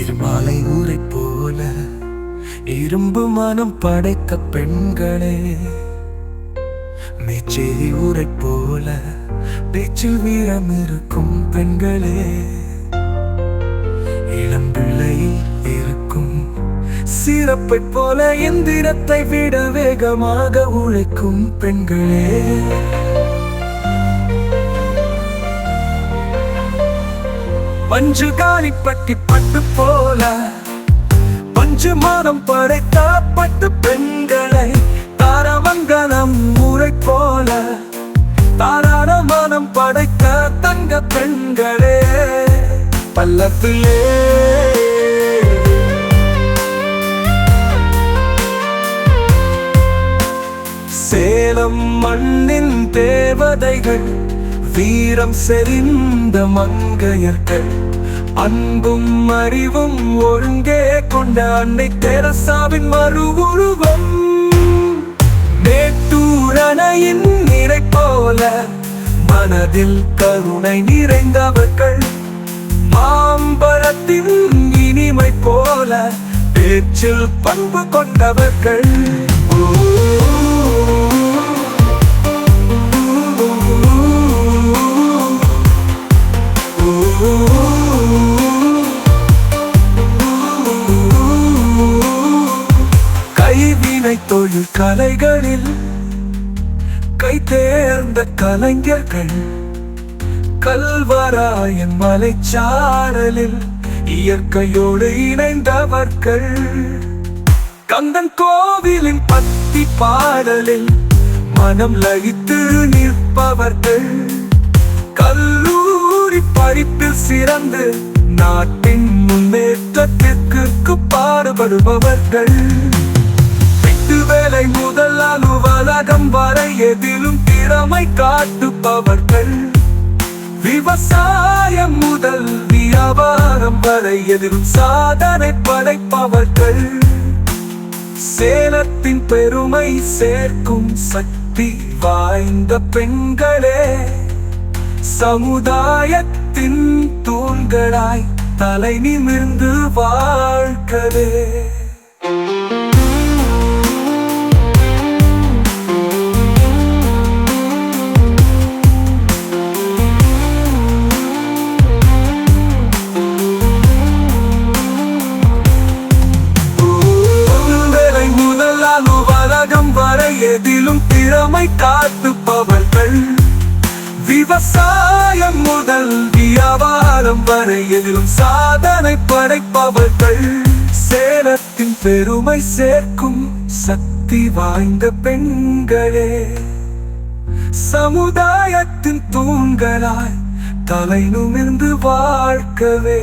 இருமாலை ஊரை போல இரும்பு மனம் படைத்த பெண்களே. மெச்சேரி ஊரை போல பேச்சில் வீரம் இருக்கும் பெண்களே. இளம் பிள்ளையில் இருக்கும் சிறப்பை போல எந்திரத்தை விட வேகமாக உழைக்கும் பெண்களே. பஞ்சு காலி பட்டி பட்டு போல. பஞ்சு மாதம் படைத்த பட்டு பெண்களை தாரமங்கலம் முறை போல. தாராள மனம் படைத்த தங்க பெண்களே. பல்லத்திலே சேலம் மண்ணின் தேவதைகள் வீரம் செறிந்த மங்கையர்கள் அன்பும் அறிவும் ஒருங்கே கொண்ட அன்னை தெரசாவின் மறு உருவம் மேட்டூரணையின் நிறை போல மனதில் கருணை நிறைந்தவர்கள் மாம்பழத்தின் இனிமை போல பேச்சில் பண்பு கொண்டவர்கள். கைவினை தொழில் கலைகளில் கை தேர்ந்த கலைஞர்கள் கல்வராயன் மலைச்சாரலில் இயற்கையோடு இணைந்தவர்கள். கந்தன் கோவிலின் பத்தி பாடலில் மனம் லயித்து நிற்பவர்கள். கல் கல்லூரி படிப்பில் சிறந்து நாட்டின் முன்னேற்றத்திற்கு பாடுபடுபவர்கள். வீட்டு வேலை முதல் அலுவலகம் வரை எதிலும் திறமை காட்டுபவர்கள். விவசாயம் முதல் வியாபாரம் வரை எதிலும் சாதனை படைப்பவர்கள். சேலத்தின் பெருமை சேர்க்கும் சக்தி வாய்ந்த பெண்களே. சமுதாயத்தின் தூண்களாய் தலை நிமிர்ந்து வாழ்க்கவே. வேலை முதல் அலுவலகம் எதிலும் திறமை காத்துப்பவர். விவசாயம் முதல் வியாபாரம் வரை எதிலும் சாதனை படைப்பவர்கள் சேலத்தின் பெருமை சேர்க்கும் சக்தி வாய்ந்த பெண்களே. சமுதாயத்தின் தூண்களாய் தலை நிமிர்ந்து வாழ்க்கவே.